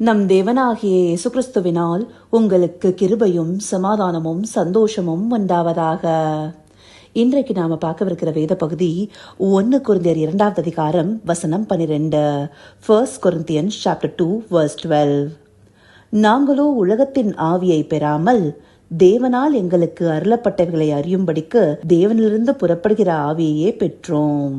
நம் தேவனாகிய இயேசு கிறிஸ்துவினால் உங்களுக்கு கிருபையும் சமாதானமும் சந்தோஷமும் உண்டாவதாக. இன்றைக்கு நாம பார்க்கவிருக்கிற வேத பகுதி ஒன்னு குருந்தியர் இரண்டாவது அதிகாரம் வசனம் பனிரெண்டு. First Corinthians chapter two verse twelve நாங்களோ உலகத்தின் ஆவியை பெறாமல் தேவனால் எங்களுக்கு அருளப்பட்டவைகளை அறியும்படிக்கு தேவனிலிருந்து புறப்படுகிற ஆவியையே பெற்றோம்.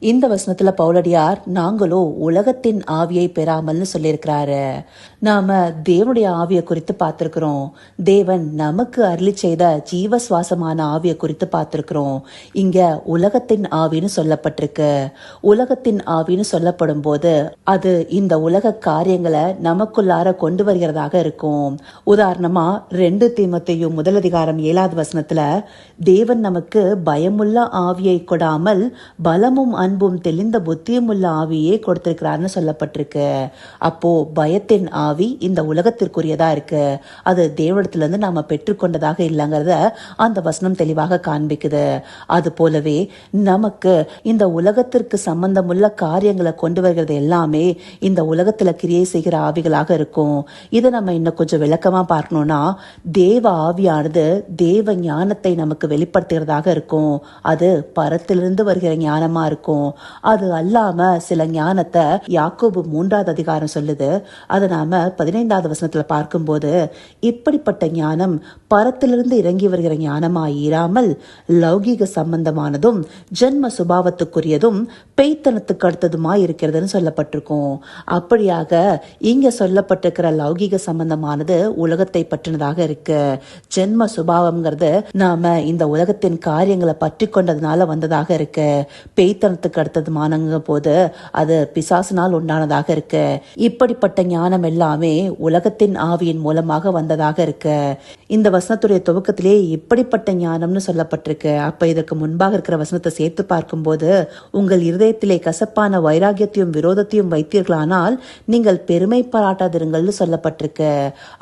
இந்த வசனத்துல பவுலடியார் நாங்களோ உலகத்தின் ஆவியை பெறாமல்னு சொல்லியிருக்கிறாரு. நாம தேவனுடைய ஆவியை குறித்து பார்த்திருக்கிறோம். தேவன் நமக்கு அருளி செய்த ஜீவ சுவாசமான ஆவியை குறித்து பார்த்திருக்கிறோம். இங்க உலகத்தின் ஆவின்னு சொல்லப்பட்டிருக்கு. உலகத்தின் ஆவின்னு சொல்லப்படும் போது அது இந்த உலக காரியங்களை நமக்குள்ளார கொண்டு வருகிறதாக இருக்கும். உதாரணமா ரெண்டு தீமத்தையும் முதலதிகாரம் ஏழாவது வசனத்துல தேவன் நமக்கு பயமுள்ள ஆவியை கொடாமல் பலமும் அன்பும் தெளிந்த புத்தியும் உள்ள ஆவியே கொடுத்திருக்கிறார்னு சொல்லப்பட்டிருக்கு. அப்போ பயத்தின் ஆவி இந்த உலகத்திற்குரியதா இருக்கு. அது தேவடத்திலிருந்து நாம பெற்றுக்கொண்டதாக இல்லைங்கிறத அந்த வசனம் தெளிவாக காண்பிக்குது. அது போலவே நமக்கு இந்த உலகத்திற்கு சம்பந்தமுள்ள காரியங்களை கொண்டு வருகிறது எல்லாமே இந்த உலகத்துல கிரியை செய்கிற ஆவிகளாக இருக்கும். இதை நம்ம இன்னும் கொஞ்சம் விளக்கமா பார்க்கணும்னா தேவ ஆவியானது தேவ ஞானத்தை நமக்கு வெளிப்படுத்துகிறதாக இருக்கும். அது பரத்திலிருந்து வருகிற ஞானமா இருக்கும். அது அல்லாம சில ஞானத்தை யாக்கோபு மூன்றாவது அதிகாரம் சொல்லுது. அதை நாம பதினைந்தாவது வசனத்துல பார்க்கும்போது இப்படிப்பட்ட ஞானம் பரத்திலிருந்து இறங்கி வருகிற ஞானமாய் இராமல் லௌகீக சம்பந்தமானதும் ஜென்ம சுபாவத்துக்குரியதும் பெய்த்தனத்துக்கு அடுத்ததுமாய் இருக்கிறதுன்னு சொல்லப்பட்டிருக்கும். அப்படியாக இங்க சொல்லப்பட்டிருக்கிற லௌகீக சம்பந்தமானது உலகத்தை பற்றினதாக இருக்கு. ஜென்ம சுபாவம்ங்கிறது நாம இந்த உலகத்தின் காரியங்களை பற்றி கொண்டதுனால வந்ததாக இருக்கு. பெய்த்தனத்துக்கு அடுத்ததுமானங்க போது அது பிசாசினால் உண்டானதாக இருக்கு. இப்படிப்பட்ட ஞானம் எல்லாமே உலகத்தின் ஆவியின் மூலமாக வந்ததாக இருக்கு. இந்த வசனத்துடைய துவக்கத்திலே இப்படிப்பட்ட ஞானம்னு சொல்லப்பட்டிருக்கு. அப்ப இதற்கு முன்பாக இருக்கிற வசனத்தை சேர்த்து பார்க்கும்போது உங்கள் இருதயத்திலே கசப்பான வைராகியத்தையும் விரோதத்தையும் வைத்தீர்களானால் நீங்கள் பெருமை பாராட்டாதிருங்கள்னு சொல்லப்பட்டிருக்கு.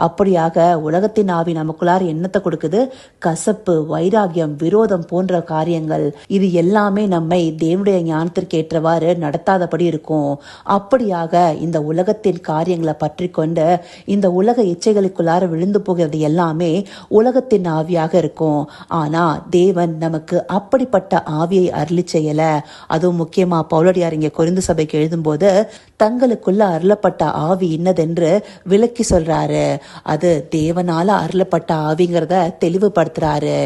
அப்படியாக உலகத்தின் ஆவி நமக்குள்ளார் எண்ணத்தை கொடுக்குது? கசப்பு வைராகியம் விரோதம் போன்ற காரியங்கள். இது எல்லாமே நம்மை தேவனுடைய ஞானத்திற்கேற்றவாறு நடத்தாதபடி இருக்கும். அப்படியாக இந்த உலகத்தின் காரியங்களை பற்றி கொண்டு இந்த உலக இச்சைகளுக்குள்ளார விழுந்து போகிறது எல்லாமே உலகத்தின் ஆவியாக இருக்கும். ஆனா தேவன் நமக்கு அப்படிப்பட்ட ஆவியை அருளி செய்யல. அதுவும் முக்கியமா பவுலடியார் இங்க கொரிந்து சபைக்கு எழுதும்போது தங்களுக்குள்ள அருளப்பட்ட ஆவி இன்னதென்று விளக்கி சொல்றாரு. அது தேவனால அருளப்பட்ட ஆவிங்கிறத தெளிவுபடுத்துறாரு.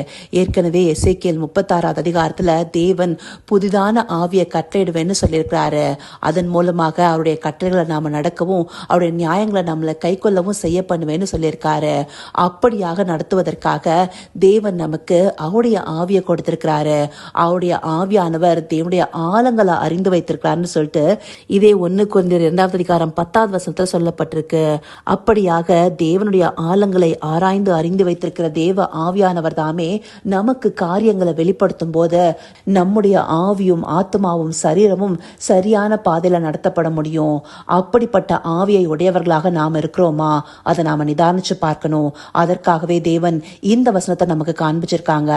ஏற்கனவே எஸ்ஐகேல் முப்பத்தாறாவது அதிகாரத்துல தேவன் புதிதான ஆவியை கட்டளையிடுவேன்னு சொல்லியிருக்கிறாரு. அதன் மூலமாக அவருடைய கட்டளைகளை நாம நடக்கவும் அவருடைய நியாயங்களை நம்மளை கை கொள்ளவும் செய்ய பண்ணுவேன்னு சொல்லியிருக்காரு. அப்படியாக நடத்துவதற்காக தேவன் நமக்கு அவருடைய ஆவியை கொடுத்திருக்கிறாரு. அவருடைய ஆவியானவர் தேவனுடைய ஆழங்களை அறிந்து வைத்திருக்கிறாருன்னு சொல்லிட்டு இதே ஒன்று குறைந்த இரண்டாவது அதிகாரம் பத்தாவது வசனத்தில் சொல்லப்பட்டிருக்கு. அப்படியாக தேவனுடைய ஆழங்களை ஆராய்ந்து அறிந்து வைத்திருக்கிற தேவ ஆவியானவர் தாமே நமக்கு காரியங்களை வெளிப்படுத்தும் போது நம்முடைய ஆவியும் ஆத்மாவும் சரீரமும் சரியான பாதையில் நடத்தப்பட முடியும். அப்படிப்பட்ட ஆவியை உடையவர்களாக நாம் இருக்கிறோமா? அதை நாம் நிதானிச்சு பார்க்கணும். அதற்காகவே தேவன் இந்த வசனத்தை நமக்கு காண்பிச்சிருக்காங்க.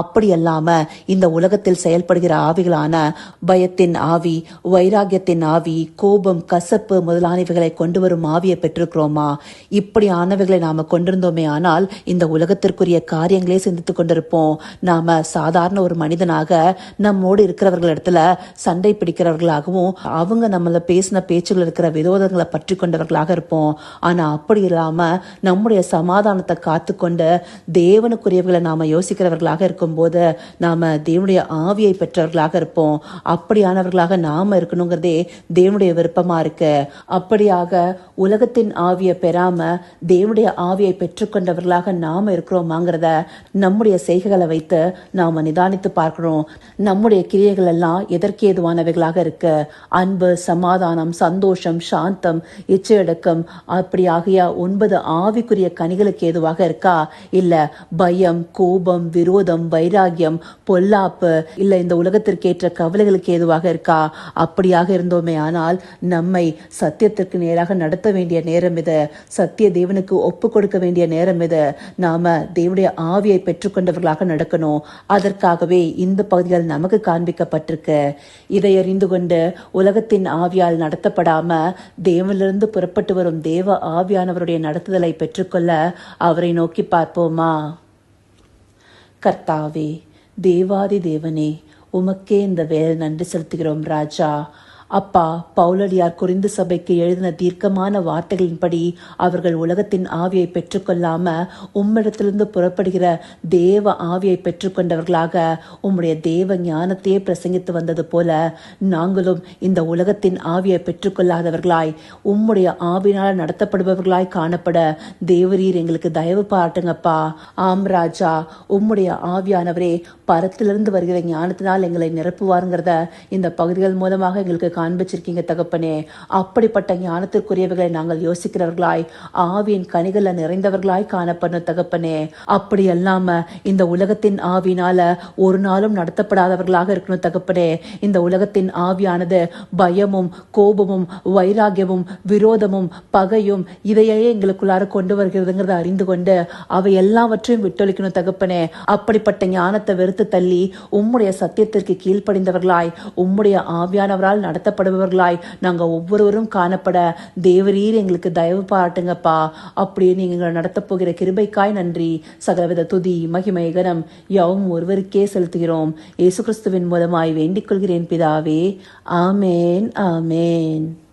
அப்படி அல்லாம இந்த உலகத்தில் செயல்படுகிற ஆவிகளான பயத்தின் ஆவி வைராகியத்தின் ஆவி கோபம் கசப்பு முதலானவைகளை கொண்டு வரும் ஆவியை பெற்றிருக்கிறோமா? இப்படி ஆனவைகளை நாம கொண்டிருந்தோமே ஆனால் இந்த உலகத்திற்குரிய காரியங்களே சிந்தித்துக் கொண்டிருப்போம். நாம சாதாரண ஒரு மனிதனாக நம்மோடு இருக்கிறவர்கள் இடத்துல சண்டை பிடிக்கிறவர்களாகவும் அவங்க நம்மள பேசின பேச்சுகள் இருக்கிற விரோதங்களை பற்றி கொண்டவர்களாக இருப்போம். ஆனா அப்படி இல்லாம நம்முடைய சமாதானத்தை காத்துக்கொண்டு தேவனுக்குரியவர்களை நாம யோசிக்கிறவர்களாக இருக்கும்போது நாம தேவனுடைய ஆவியை பெற்றவர்களாக இருப்போம். அப்படியானவர்களாக நாம இருக்கணுங்கிறதே தேவனுடைய விருப்பமா இருக்கு. அப்படியாக உலகத்தின் ஆவியை பெறாம தேவனுடைய ஆவியை பெற்றுக்கொண்டவர்களாக நாம இருக்கிறோமாங்கிறத நம்முடைய செய்கைகளை வைத்து நாம நிதானித்து பார்க்கணும். நம்முடைய கிரியைகள் எல்லாம் எதற்கு ஏதுவானவைகளாக இருக்கு அன்பு சமாதானம் சந்தோஷம் சாந்தம் இச்சையடக்கம் அப்படி ஆகிய ஒன்பது ஆவிக்குரிய கனிகளுக்கு ஏதுவாக இருக்கா? இல்ல பயம் கோபம் விரோதம் வைராகியம் பொல்லாப்பு இல்ல இந்த உலகத்திற்கேற்ற கவலைகளுக்கு ஏதுவாக இருக்கா? அப்படியாக இருந்தோமே ஆனால் நம்மை சத்தியத்திற்கு நேராக நடத்த வேண்டிய நேரம் இது. சத்திய தேவனுக்கு ஒப்பு கொடுக்க வேண்டிய நேரம் இது. நாம தேவனுடைய ஆவியை பெற்றுக்கொண்டவர்களாக நடக்கணும். அதற்காகவே இந்த பகுதிகள் நமக்கு காண்பிக்கப்பட்டிருக்கு. இதை அறிந்து கொண்டு உலகத்தின் ஆவியால் நடத்தப்படாம தேவனிலிருந்து புறப்பட்டு வரும் தேவ ஆவியானவருடைய நடத்துதலை பெற்றுக்கொள்ள அவரை நோக்கி பார்ப்போமா? கர்த்தாவே தேவாதி தேவனே உமக்கே இந்த வேலை நன்றி செலுத்துகிறோம் ராஜா. அப்பா பவுலடியார் குறிந்து சபைக்கு எழுதின தீர்க்கமான வார்த்தைகளின்படி அவர்கள் உலகத்தின் ஆவியை பெற்றுக்கொள்ளாம உம்மிடத்திலிருந்து புறப்படுகிற தேவ ஆவியை பெற்றுக்கொண்டவர்களாக உம்முடைய தேவ ஞானத்தையே பிரசங்கித்து வந்தது போல நாங்களும் இந்த உலகத்தின் ஆவியை பெற்றுக்கொள்ளாதவர்களாய் உம்முடைய ஆவினால் நடத்தப்படுபவர்களாய் காணப்பட தேவரீர் எங்களுக்கு தயவு பாராட்டுங்கப்பா. ஆம் ராஜா உம்முடைய ஆவியானவரே பரத்திலிருந்து வருகிற ஞானத்தினால் எங்களை நிரப்புவாருங்கிறத இந்த பகுதிகள் மூலமாக எங்களுக்கு காண்பிச்சிருக்கீங்க தகப்பனே. அப்படிப்பட்ட ஞானத்திற்குரியவர்களை நாங்கள் யோசிக்கிறவர்களாய் ஆவியின் கனிகளை நிறைந்தவர்களாய் காணப்படணும் தகப்பனே. அப்படி அல்லாம இந்த உலகத்தின் ஆவினால ஒரு நாளும் நடத்தப்படாதவர்களாக இருக்கணும் தகப்பனே. இந்த உலகத்தின் ஆவியானது பயமும் கோபமும் வைராகியமும் விரோதமும் பகையும் இதையே எங்களுக்குள்ளார கொண்டு வருகிறதுங்கிறத அறிந்து கொண்டு அவை எல்லாவற்றையும் விட்டொழிக்கணும் தகப்பனே. அப்படிப்பட்ட ஞானத்தை வெறுத்து தள்ளி உம்முடைய சத்தியத்திற்கு கீழ்ப்படிந்தவர்களாய் உம்முடைய ஆவியானவரால் நடத்த நடத்தப்படுபவர்களாய் நாங்கள் ஒவ்வொருவரும் காணப்பட தேவரீர் எங்களுக்கு தயவு பாராட்டுங்கப்பா. அப்படியே நீங்கள் நடத்தப் போகிற கிருபைக்காய் நன்றி. சகலவித துதி மகிமை கனம் யாவும் ஒருவருக்கே செலுத்துகிறோம். இயேசு கிறிஸ்துவின் மூலமாய் வேண்டிக் கொள்கிறேன் பிதாவே. ஆமேன் ஆமேன்.